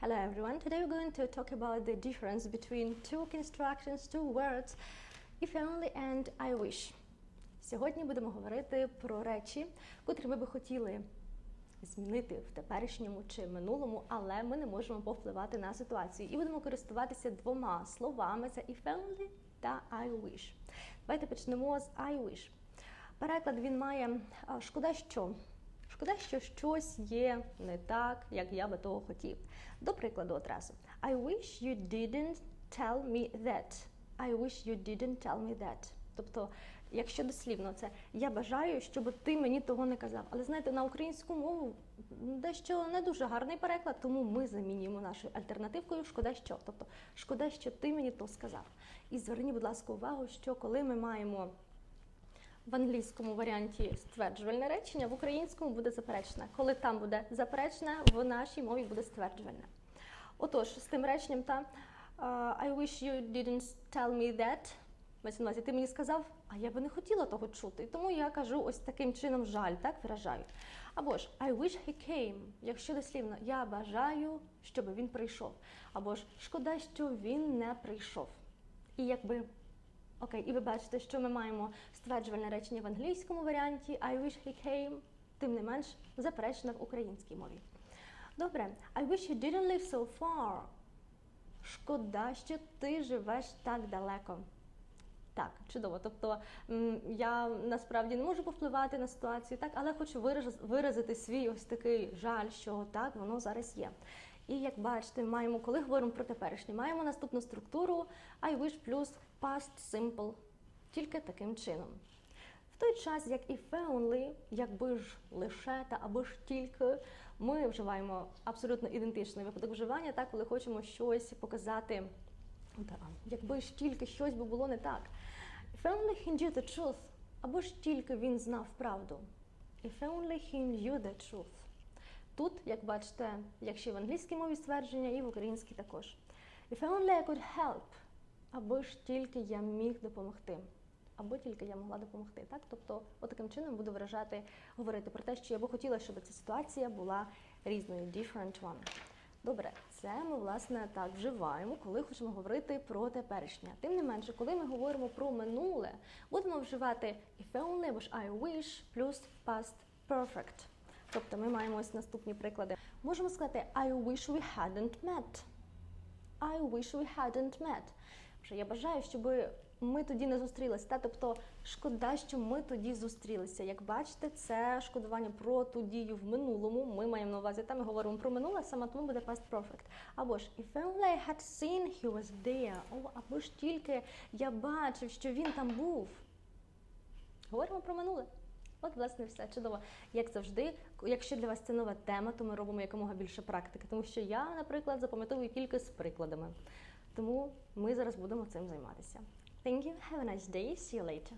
Hello everyone. Today we're going to talk about the difference between two constructions, two words, if only and I wish. Сьогодні будемо говорити про речі, котрі ми би хотіли змінити в теперішньому чи минулому, але ми не можемо повпливати на ситуацію. І будемо користуватися двома словами: це if only та I wish. Давайте почнемо з I wish. Переклад він має шкода, що. Шкода, що щось є не так, як я би того хотів. До прикладу, одразу. I wish you didn't tell me that. I wish you didn't tell me that. Тобто, якщо дослівно, це я бажаю, щоб ти мені того не казав. Але знаєте, на українську мову дещо не дуже гарний переклад, тому ми замінюємо нашою альтернативкою шкода що. Тобто, шкода, що ти мені то сказав. І зверніть, будь ласка, увагу, що коли ми маємо в англійському варіанті стверджувальне речення, в українському буде заперечне. Коли там буде заперечне, в нашій мові буде стверджувальне. Отож, з тим реченням та I wish you didn't tell me that. Мається на увазі, ти мені сказав, а я би не хотіла того чути. Тому я кажу ось таким чином жаль, так виражаю. Або ж I wish he came, якщо дослівно, я бажаю, щоб він прийшов. Або ж шкода, що він не прийшов. І якби Окей, і ви бачите, що ми маємо стверджувальне речення в англійському варіанті I wish he came, тим не менш заперечне в українській мові. Добре, I wish you didn't live so far. Шкода, що ти живеш так далеко. Так, чудово. Тобто я насправді не можу повпливати на ситуацію, так, але хочу вираз- виразити свій ось такий жаль, що так, воно зараз є. І як бачите, маємо, коли говоримо про теперішнє, маємо наступну структуру I wish плюс past simple. Тільки таким чином. В той час, як if only, якби ж лише та або ж тільки, ми вживаємо абсолютно ідентичний випадок вживання, так, коли хочемо щось показати, якби ж тільки щось би було не так. If only he knew the truth, або ж тільки він знав правду. If only he knew the truth. Тут, як бачите, якщо в англійській мові ствердження, і в українській також. If only I could help, або ж тільки я міг допомогти, або тільки я могла допомогти. Так? Тобто, отаким чином буду виражати, говорити про те, що я би хотіла, щоб ця ситуація була різною, different one. Добре, це ми власне так вживаємо, коли хочемо говорити про теперішнє. Тим не менше, коли ми говоримо про минуле, будемо вживати if only або ж I wish плюс past perfect. Тобто ми маємо ось наступні приклади. Можемо сказати I wish we hadn't met. I wish we hadn't met. Що я бажаю, щоб ми тоді не зустрілися. Тобто шкода, що ми тоді зустрілися. Як бачите, це шкодування про ту дію в минулому. Ми маємо на увазі, там ми говоримо про минуле, саме тому буде past perfect. Або ж if only I had seen he was there. О, або ж тільки я бачив, що він там був. Говоримо про минуле. От, власне, все чудово. Як завжди, якщо для вас це нова тема, то ми робимо якомога більше практики. Тому що я, наприклад, запам'ятовую тільки з прикладами. Тому ми зараз будемо цим займатися. Thank you, have a nice day, see you later.